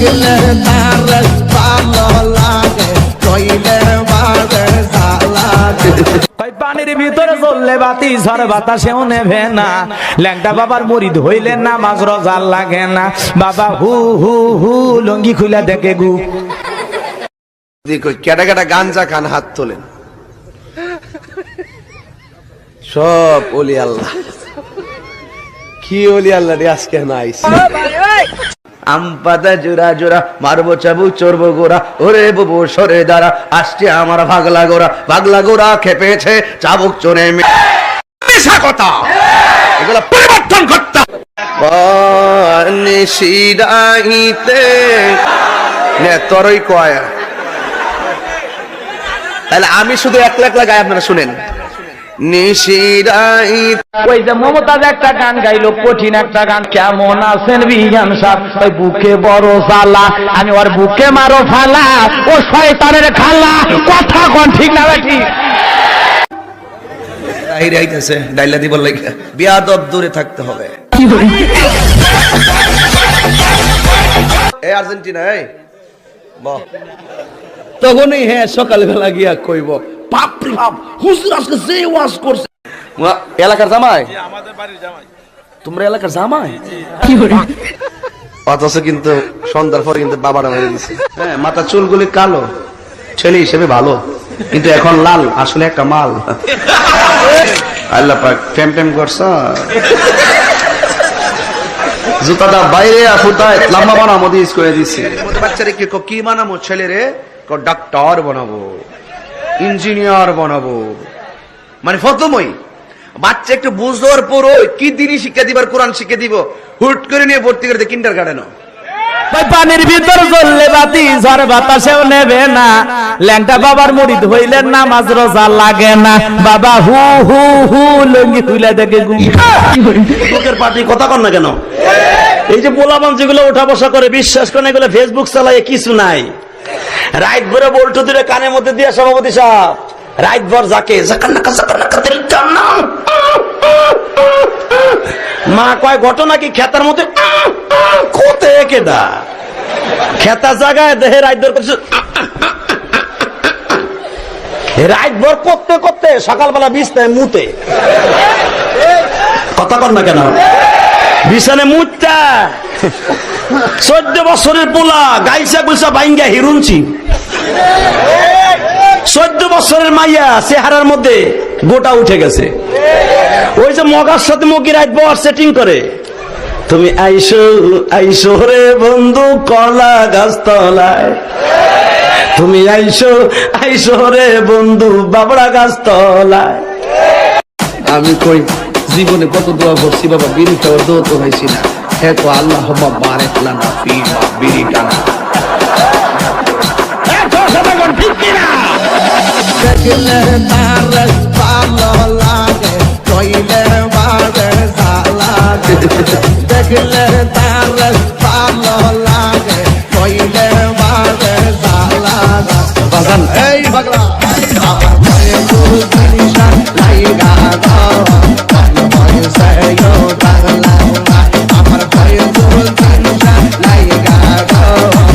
গেলে তার ভালো লাগে কইলে বারে লাগে পানির ভিতরে চললে বাতি ঝড় বাতাসেও নেবে না। ল্যাংটা বাবার মুড়িদ হইলে নামাজ রোজার লাগে না। বাবা হু হু হু লঙ্গি খুলে দেখে গু। দেখো কেটা কেটা গাঞ্জা খান হাত তোলেন। সব ওলি আল্লাহ। কি ওলি আল্লাহ রে আজকে নাইস আম পাতা জোড়া জোড়া, মারবো চাবু, চড়বো গোড়া, ওরে বুবু সরে দাঁড়া, আসছে আমার ভাগলা গোড়া ভাগলা গোড়া খেপেছে চাবুক চড়ে কথা। এগুলো পরিবর্তন করতে নিশিরাইতে তরই কয়া। তাহলে আমি শুধু একলা একলা গায়ে আপনারা শুনেন। নিশিরাইতে ওই যে মমতাজ একটা গান গাইলো কঠিন একটা গান। কেমন আছেন বিজ্ঞান সাহ? ওই বুকে বড় জ্বালা আমি ওর বুকে মারো ফালা ও শয়তানের খালা। কথা কোন ঠিক না ঠিক বাইরে আইতেছে ডাইলা দিব লাগে বিয়াদব দূরে থাকতে হবে। এই আর্জেন্টিনা এই। বাহ। তখনই হ্যাঁ সকালবেলা গিয়া কইব বাপরে বাপ হুজুর আজকে যে ওয়াজ করছে। এলাকার জামাই? তোমরা এলাকার জামাই? অথচ কিন্তু সন্ধ্যার পরে কিন্তু বাবারা মেরে দিছে। হ্যাঁ মাথা চুলগুলি কালো ছেলে হিসেবে ভালো কিন্তু এখন লাল আসলে একটা মাল। আল্লাহ পাক প্রেম প্রেম করছ। জুতাটা বাইরে ফুটায় লম্বা বানাবো দিস করে দিছে। বাচ্চারে কি কো কি বানাবো ছেলে রে কো ডাক্তার বানাবো। ইঞ্জিনিয়ার বানাবো। মানে ফতমই বাচ্চা একটু বুঝবার পরও কি দিনই শিক্ষা দিবার কোরআন শিক্ষা দিব হুট করে নিয়ে ভর্তি করে কিন্ডার গার্ডেনও ওই পানির ভিতর চললে বাতি ঝড় বাতাসেও নেবে না। ল্যাংটা বাবার হইলে নামাজ রোজা লাগে না। বাবা হু হু হু লঙ্গি খুলে দেখে পার্টি কথা কন না কেন? এই যে পোলাপান যেগুলো উঠা বসা করে বিশ্বাস করেন এগুলো ফেসবুক চালায় কিছু নাই। রাইট ভরে বল্টু দিলে কানের মধ্যে দিয়া সভাপতি সাহেব। রাইট ভর যাকে। মা কয়, ঘটনা কি খেতার মধ্যে? কোতে কেডা খেতা জায়গায় দেহে রাইট ভর করছে। রাইট ভর করতে করতে সকালবেলা বিছনায় মুতে। কথা কর না কেন? বিছানে মুচটা চোদ্দ বছরের পোলা গাইসা গুইসা বাইঙ্গা হিরুনছি চোদ্দ বছরের মাইয়া চেহারার মধ্যে গোটা উঠে গেছে। ওই যে মগার সাথে মগি রাইট বর সেটিং করে। তুমি আইসো আইসো রে বন্ধু, কলা গাছ তলায় তুমি আইসো আইসো রে বন্ধু, বাবড়া গাছ তলায় আমি কই, জীবনে কত দোয়া করছি বাবা বিড়ি দোয়া তো হয়েছি না। है तो अल्लाह बारिक लना फी मा Oh.